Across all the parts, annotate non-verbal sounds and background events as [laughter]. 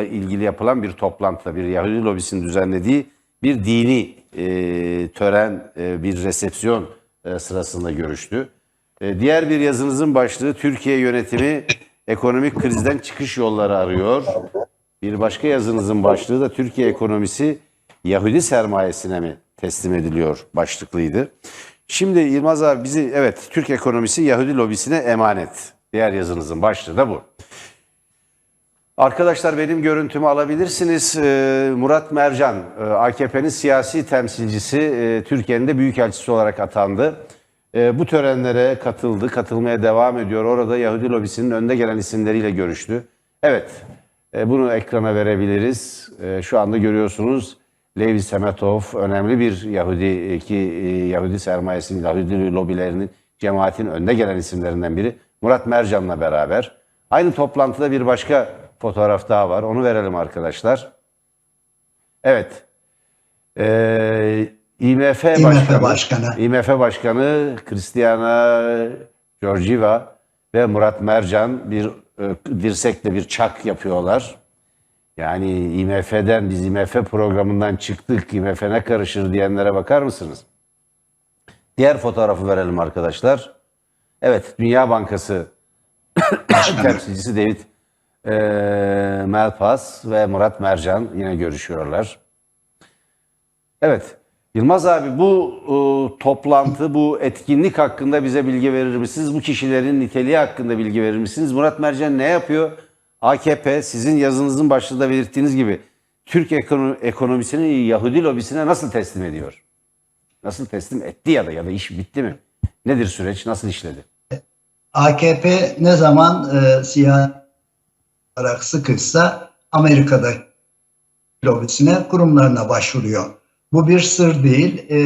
ilgili yapılan bir toplantıda bir Yahudi lobisinin düzenlediği bir dini e, tören, e, bir resepsiyon e, sırasında görüştü. E, diğer bir yazınızın başlığı Türkiye yönetimi ekonomik krizden çıkış yolları arıyor. Bir başka yazınızın başlığı da Türkiye ekonomisi Yahudi sermayesine mi teslim ediliyor başlıklıydı. Şimdi Yılmaz abi bizi evet Türk ekonomisi Yahudi lobisine emanet. Diğer yazınızın başlığı da bu. Arkadaşlar benim görüntümü alabilirsiniz. Ee, Murat Mercan, e, AKP'nin siyasi temsilcisi, e, Türkiye'nin de büyükelçisi olarak atandı. E, bu törenlere katıldı, katılmaya devam ediyor. Orada Yahudi lobisinin önde gelen isimleriyle görüştü. Evet, bunu ekrana verebiliriz. Şu anda görüyorsunuz Levi Semetov önemli bir Yahudi ki Yahudi sermayesinin, Yahudi lobilerinin, cemaatin önde gelen isimlerinden biri. Murat Mercan'la beraber. Aynı toplantıda bir başka fotoğraf daha var. Onu verelim arkadaşlar. Evet. Ee, IMF, IMF Başkanı, Başkanı. IMF Başkanı Kristina Georgieva ve Murat Mercan bir e, dirsekle bir çak yapıyorlar. Yani IMF'den biz IMF programından çıktık, IMF ne karışır diyenlere bakar mısınız? Diğer fotoğrafı verelim arkadaşlar. Evet, Dünya Bankası temsilcisi David e, Melpas ve Murat Mercan yine görüşüyorlar. Evet, Yılmaz abi bu e, toplantı, bu etkinlik hakkında bize bilgi verir misiniz? Bu kişilerin niteliği hakkında bilgi verir misiniz? Murat Mercan ne yapıyor? AKP sizin yazınızın başında belirttiğiniz gibi Türk ekono- ekonomisini Yahudi lobisine nasıl teslim ediyor? Nasıl teslim etti ya da ya da iş bitti mi? Nedir süreç? Nasıl işledi? AKP ne zaman e, siyasi olarak sıkışsa Amerika'da lobisine, kurumlarına başvuruyor. Bu bir sır değil. E,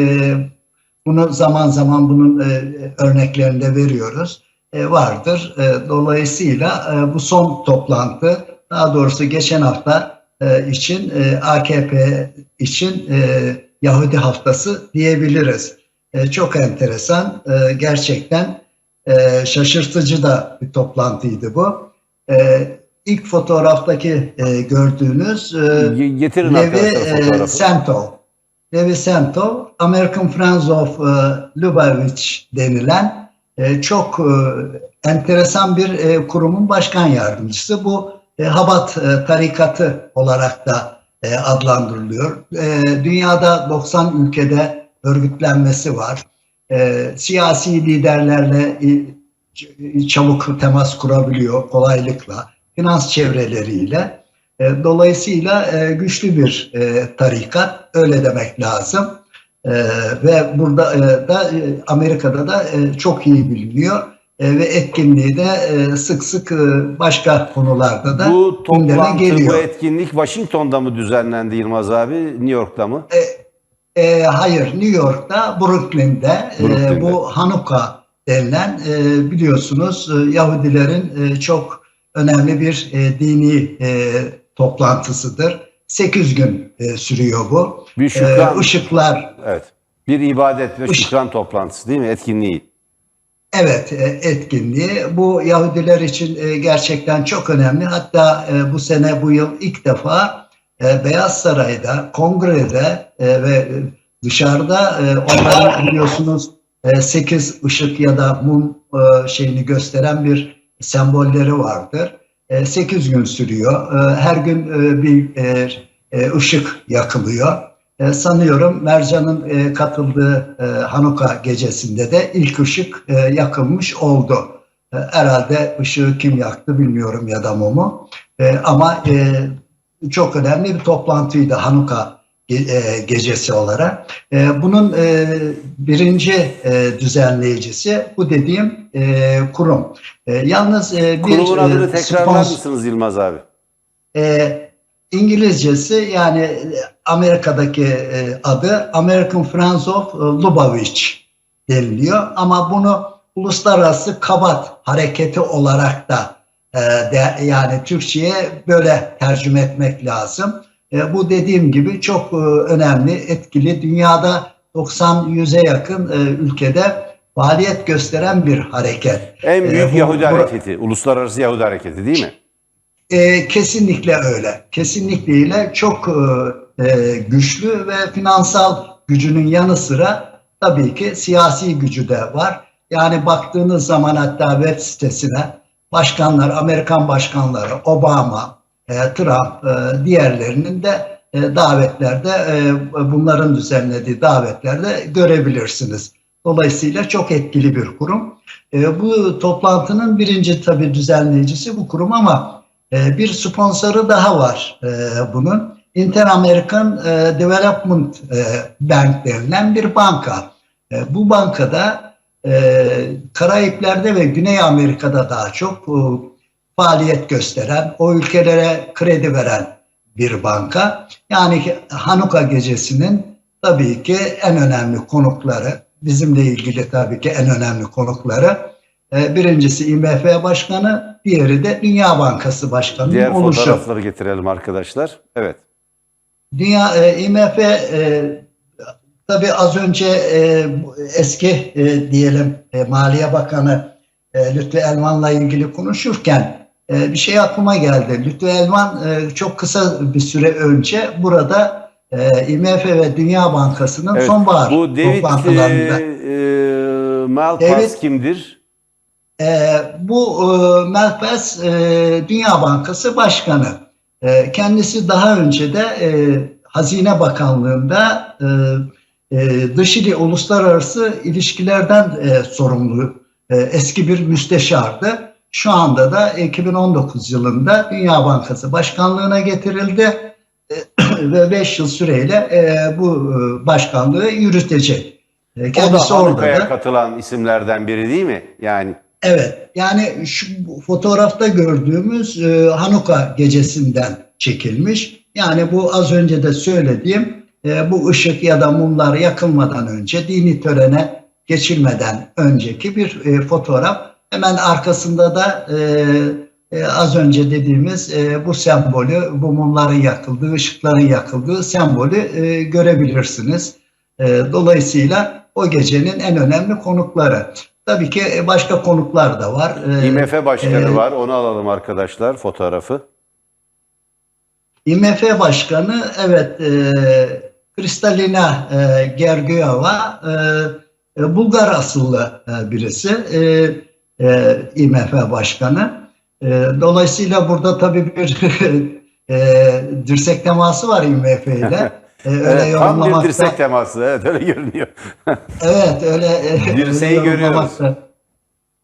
bunu zaman zaman bunun e, örneklerini de veriyoruz. E, vardır. E, dolayısıyla e, bu son toplantı, daha doğrusu geçen hafta için AKP için Yahudi haftası diyebiliriz. Çok enteresan. Gerçekten şaşırtıcı da bir toplantıydı bu. E, ilk fotoğraftaki e, gördüğünüz e, Ge- Getirin Levi e. Sentov. Levi Sentov, American Friends of e, Lubavitch denilen e, çok e, enteresan bir e, kurumun başkan yardımcısı. Bu e, Habat e, tarikatı olarak da e, adlandırılıyor. E, dünyada 90 ülkede örgütlenmesi var. E, siyasi liderlerle e, çabuk temas kurabiliyor kolaylıkla. Finans çevreleriyle. E, Dolayısıyla e, güçlü bir e, tarikat, öyle demek lazım. E, Ve burada e, da e, Amerika'da da e, çok iyi biliniyor E, ve etkinliği de e, sık sık e, başka konularda da Bu toplantı, geliyor. bu etkinlik Washington'da mı düzenlendi Yılmaz abi, New York'ta mı? E, hayır, New York'ta, Brooklyn'de, e, Brooklyn'de. bu Hanuka denilen e, biliyorsunuz e, Yahudilerin e, çok önemli bir e, dini e, toplantısıdır. 8 gün e, sürüyor bu. Bir E, şükran, ışıklar, evet. Bir ibadet ve Iş- şükran toplantısı değil mi? Etkinliği. evet e, etkinliği. Bu Yahudiler için e, gerçekten çok önemli. Hatta e, bu sene, bu yıl ilk defa e, Beyaz Saray'da, kongrede e, ve e, dışarıda e, onların biliyorsunuz 8 ışık ya da mum e, şeyini gösteren bir sembolleri vardır. 8 gün sürüyor. E, Her gün e, bir e, e, ışık yakılıyor. E, Sanıyorum Mercan'ın e, katıldığı e, Hanuka gecesinde de ilk ışık e, yakılmış oldu. E, Herhalde ışığı kim yaktı bilmiyorum ya da mumu. E, Ama e, çok önemli bir toplantıydı Hanuka e, gecesi olarak. E, Bunun e, birinci e, düzenleyicisi bu dediğim e, kurum. E, Yalnız e, bir Kurumun adını e, tekrarlar mısınız Yılmaz abi? e, İngilizcesi yani e, Amerika'daki e, adı American Friends of e, Lubavitch deniliyor ama bunu uluslararası kabat hareketi olarak da e, yani Türkçe'ye böyle tercüme etmek lazım. E, bu dediğim gibi çok e, önemli, etkili. Dünyada 90-100'e yakın e, ülkede faaliyet gösteren bir hareket. En büyük E, bu- Yahudi bu- hareketi, uluslararası Yahudi hareketi değil mi? E, kesinlikle öyle. Kesinlikle öyle. Çok e, e, güçlü ve finansal gücünün yanı sıra tabii ki siyasi gücü de var. Yani baktığınız zaman hatta web sitesine başkanlar, Amerikan başkanları, Obama, e, Trump, e, diğerlerinin de e, davetlerde, e, bunların düzenlediği davetlerde görebilirsiniz. Dolayısıyla çok etkili bir kurum. E, bu toplantının birinci tabii düzenleyicisi bu kurum ama e, bir sponsoru daha var e, bunun. Inter-American e, Development e, Bank denilen bir banka. E, bu bankada e, Karayipler'de ve Güney Amerika'da daha çok e, faaliyet gösteren, o ülkelere kredi veren bir banka. Yani Hanuka gecesinin tabii ki en önemli konukları, bizimle ilgili tabii ki en önemli konukları e, birincisi IMF Başkanı, diğeri de Dünya Bankası Başkanı Diğer oluşu. fotoğrafları getirelim arkadaşlar. Evet. Dünya e, IMF e, tabii az önce e, eski e, diyelim e, Maliye Bakanı e, Lütfü Elvan'la ilgili konuşurken e, bir şey aklıma geldi. Lütfü Elvan e, çok kısa bir süre önce burada e, IMF ve Dünya Bankası'nın evet. sonbahar Bu David toplantılarında e, e, Malpass David- kimdir? E, bu e, Melpes e, Dünya Bankası Başkanı. E, kendisi daha önce de e, Hazine Bakanlığı'nda e, e, dış ili uluslararası ilişkilerden e, sorumlu e, eski bir müsteşardı. Şu anda da 2019 yılında Dünya Bankası Başkanlığı'na getirildi E, [clears throat] ve 5 yıl süreyle e, bu e, başkanlığı yürütecek. E, O da Kendisi da. katılan isimlerden biri değil mi? Yani Evet, yani şu fotoğrafta gördüğümüz e, Hanuka gecesinden çekilmiş. Yani bu az önce de söylediğim e, bu ışık ya da mumlar yakılmadan önce dini törene geçilmeden önceki bir e, fotoğraf. Hemen arkasında da e, e, az önce dediğimiz e, bu sembolü, bu mumların yakıldığı, ışıkların yakıldığı sembolü e, görebilirsiniz. E, dolayısıyla o gecenin en önemli konukları. Tabii ki e, başka konuklar da var. E, IMF başkanı e, var. Onu alalım arkadaşlar fotoğrafı. IMF Başkanı evet e, Kristalina e, Gergiyeva e, e, Bulgar asıllı e, birisi e, e, IMF Başkanı. E, dolayısıyla burada tabii bir [laughs] e, dirsek teması var IMF ile. E, öyle Evet, tam bir dirsek teması. Evet öyle görünüyor. [laughs] Evet öyle. e, Dirseği öyle görüyoruz. yorumlamak da-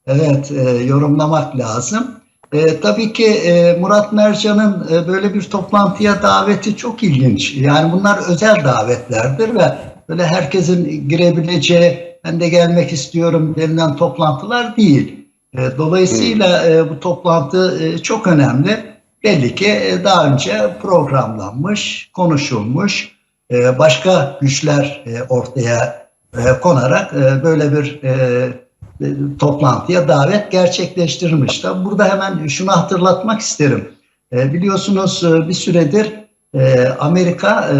Evet e, yorumlamak lazım. E, tabii ki e, Murat Mercan'ın e, böyle bir toplantıya daveti çok ilginç. Yani bunlar özel davetlerdir ve böyle herkesin girebileceği ben de gelmek istiyorum denilen toplantılar değil. E, dolayısıyla e, bu toplantı e, çok önemli. Belli ki e, daha önce programlanmış, konuşulmuş, e, başka güçler e, ortaya e, konarak e, böyle bir e, toplantıya davet gerçekleştirmiş. Tabii Burada hemen şunu hatırlatmak isterim. E, biliyorsunuz e, bir süredir e, Amerika e,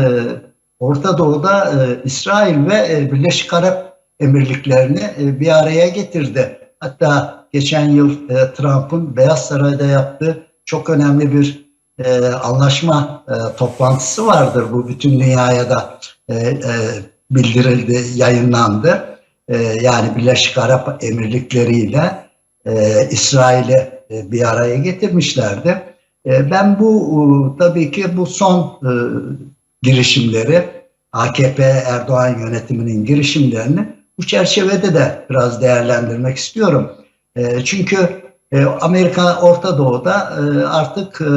Orta Doğu'da e, İsrail ve e, Birleşik Arap Emirlikleri'ni e, bir araya getirdi. Hatta geçen yıl e, Trump'ın Beyaz Saray'da yaptığı çok önemli bir e, anlaşma e, toplantısı vardır. Bu bütün dünyaya da e, e, bildirildi, yayınlandı. E, yani Birleşik Arap Emirlikleri ile e, İsrail'i e, bir araya getirmişlerdi. E, ben bu e, tabii ki bu son e, girişimleri AKP Erdoğan yönetiminin girişimlerini bu çerçevede de biraz değerlendirmek istiyorum. E, çünkü e, Amerika Orta Doğu'da e, artık e,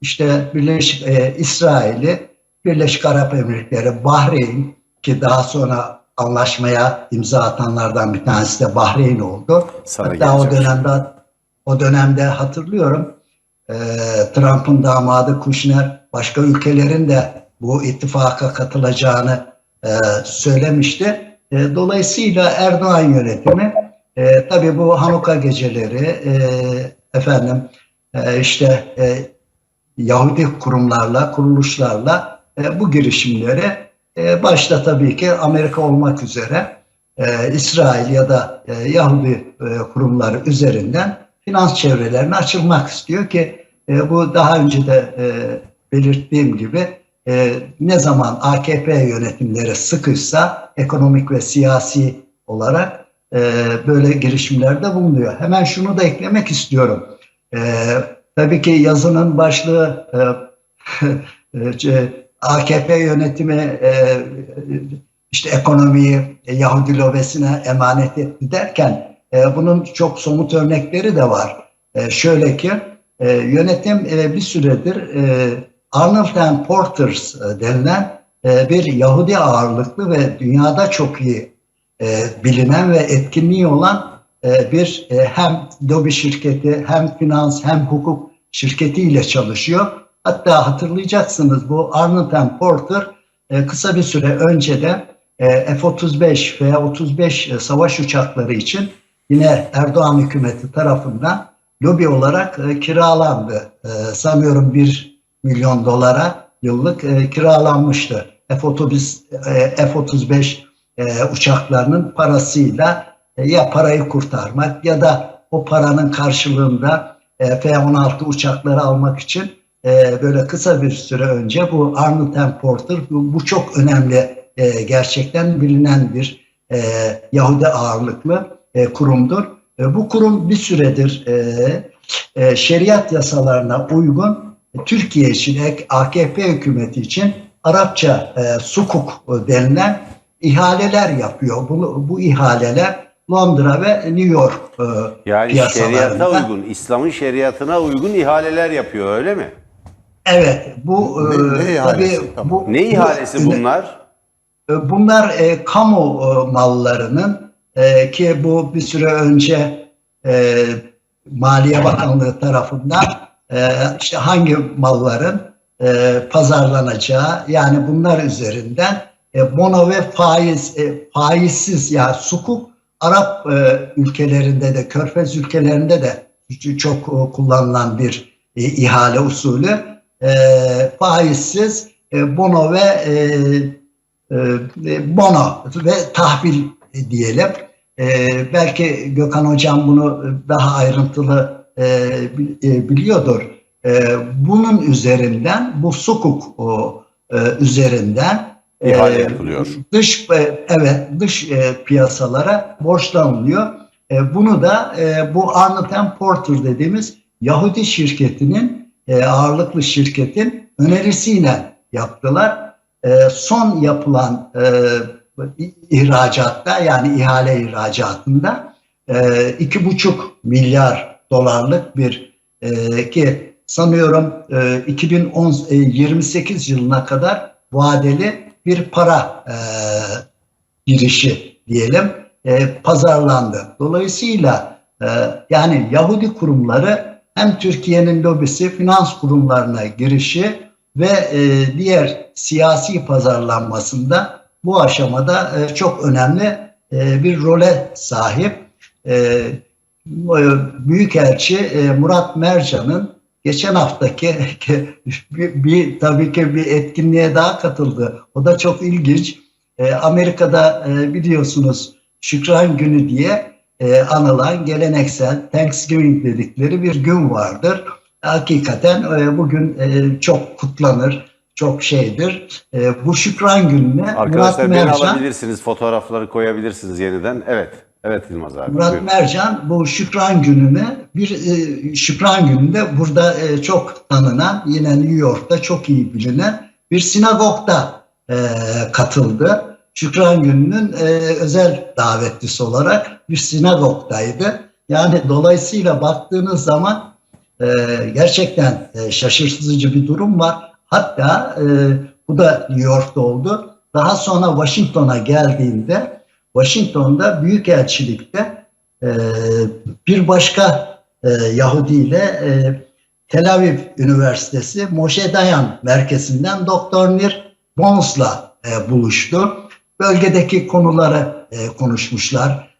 işte Birleşik e, İsrail'i Birleşik Arap Emirlikleri, Bahreyn ki daha sonra anlaşmaya imza atanlardan bir tanesi de Bahreyn oldu. Sana Hatta o geleceğim. dönemde o dönemde hatırlıyorum e, Trump'ın damadı Kushner başka ülkelerin de bu ittifaka katılacağını e, söylemişti. E, dolayısıyla Erdoğan yönetimi e, tabii bu Hanuka geceleri e, efendim e, işte e, Yahudi kurumlarla, kuruluşlarla e, bu girişimleri e, başta tabii ki Amerika olmak üzere e, İsrail ya da e, Yahudi e, kurumları üzerinden finans çevrelerine açılmak istiyor ki E, bu daha önce de e, belirttiğim gibi e, ne zaman AKP yönetimleri sıkışsa ekonomik ve siyasi olarak böyle girişimlerde bulunuyor. Hemen şunu da eklemek istiyorum. E, tabii ki yazının başlığı e, [laughs] e, AKP yönetimi e, işte ekonomiyi e, Yahudi lobesine emanet etti derken e, bunun çok somut örnekleri de var. E, şöyle ki e, yönetim e, bir süredir e, Arnold and Porters e, denilen e, bir Yahudi ağırlıklı ve dünyada çok iyi e, bilinen ve etkinliği olan e, bir e, hem lobi şirketi hem finans hem hukuk şirketiyle çalışıyor. Hatta hatırlayacaksınız bu Arnold Porter e, kısa bir süre önce de e, F-35 veya 35 e, savaş uçakları için yine Erdoğan hükümeti tarafından lobi olarak e, kiralandı. E, sanıyorum 1 milyon dolara yıllık e, kiralanmıştı. F-35 e, F-35 e, uçaklarının parasıyla e, ya parayı kurtarmak ya da o paranın karşılığında e, F-16 uçakları almak için e, böyle kısa bir süre önce bu Arnold Porter bu, bu çok önemli e, gerçekten bilinen bir e, Yahudi ağırlıklı e, kurumdur. E, bu kurum bir süredir e, e, şeriat yasalarına uygun e, Türkiye için AKP hükümeti için Arapça e, sukuk denilen ihaleler yapıyor. Bu, bu ihaleler Londra ve New York e, Yani piyasalarında. şeriata uygun, İslam'ın şeriatına uygun ihaleler yapıyor öyle mi? Evet, bu Ne- e, ne ihalesi? tabii Tamam. bu, Ne bu- ihalesi bunlar? E, Bunlar e, kamu e, mallarının e, ki bu bir süre önce e, Maliye Bakanlığı tarafından e, işte hangi malların e, pazarlanacağı yani bunlar üzerinden e, bono ve faiz e, faizsiz yani sukuk Arap e, ülkelerinde de Körfez ülkelerinde de çok e, kullanılan bir e, ihale usulü e, faizsiz e, bono ve e, e, bono ve tahvil diyelim. E, belki Gökhan Hocam bunu daha ayrıntılı e, e, biliyordur. E, bunun üzerinden, bu sukuk e, üzerinden İhale e, yapılıyor. Dış e, evet dış e, piyasalara borçlanılıyor. E, bunu da e, bu Arnold Porter dediğimiz Yahudi şirketinin e, ağırlıklı şirketin önerisiyle yaptılar. E, son yapılan e, ihracatta yani ihale ihracatında e, iki buçuk milyar dolarlık bir e, ki sanıyorum e, 2028 yılına kadar vadeli bir para e, girişi diyelim e, pazarlandı. Dolayısıyla e, yani Yahudi kurumları hem Türkiye'nin lobisi finans kurumlarına girişi ve e, diğer siyasi pazarlanmasında bu aşamada e, çok önemli e, bir role sahip. E, Büyükelçi e, Murat Mercan'ın geçen haftaki [laughs] bir, bir tabii ki bir etkinliğe daha katıldı. O da çok ilginç. E, Amerika'da e, biliyorsunuz Şükran Günü diye e, anılan geleneksel Thanksgiving dedikleri bir gün vardır. Hakikaten e, bugün e, çok kutlanır, çok şeydir. E, bu Şükran Günü'ne Murat Arkadaşlar beni Mercan alabilirsiniz, fotoğrafları koyabilirsiniz yeniden. Evet, evet Yılmaz abi. Murat buyurun. Mercan bu Şükran Günü'ne bir e, Şükran Günü'nde burada e, çok tanınan yine New York'ta çok iyi bilinen bir sinagogda e, katıldı. Şükran Günü'nün e, özel davetlisi olarak bir sinagogdaydı. Yani dolayısıyla baktığınız zaman e, gerçekten e, şaşırtıcı bir durum var. Hatta e, bu da New York'ta oldu. Daha sonra Washington'a geldiğinde Washington'da Büyükelçilikte e, bir başka e, Yahudi ile e, Tel Aviv Üniversitesi Moshe Dayan merkezinden Doktor Nir Bons'la e, buluştu. Bölgedeki konuları konuşmuşlar.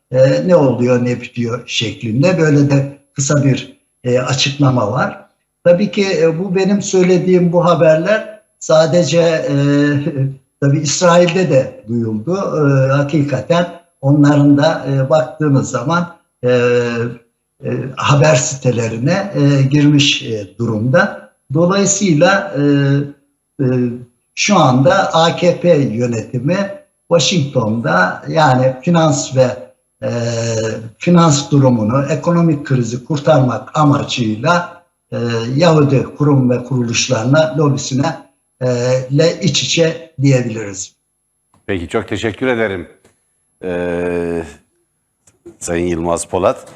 Ne oluyor, ne bitiyor şeklinde. Böyle de kısa bir açıklama var. Tabii ki bu benim söylediğim bu haberler sadece [laughs] tabii İsrail'de de duyuldu. E, hakikaten onların da e, baktığınız zaman e, e, haber sitelerine e, girmiş e, durumda. Dolayısıyla e, e, şu anda AKP yönetimi Washington'da yani finans ve e, finans durumunu, ekonomik krizi kurtarmak amacıyla e, Yahudi kurum ve kuruluşlarına, lobisine ile iç içe diyebiliriz. Peki çok teşekkür ederim. Ee, Sayın Yılmaz Polat.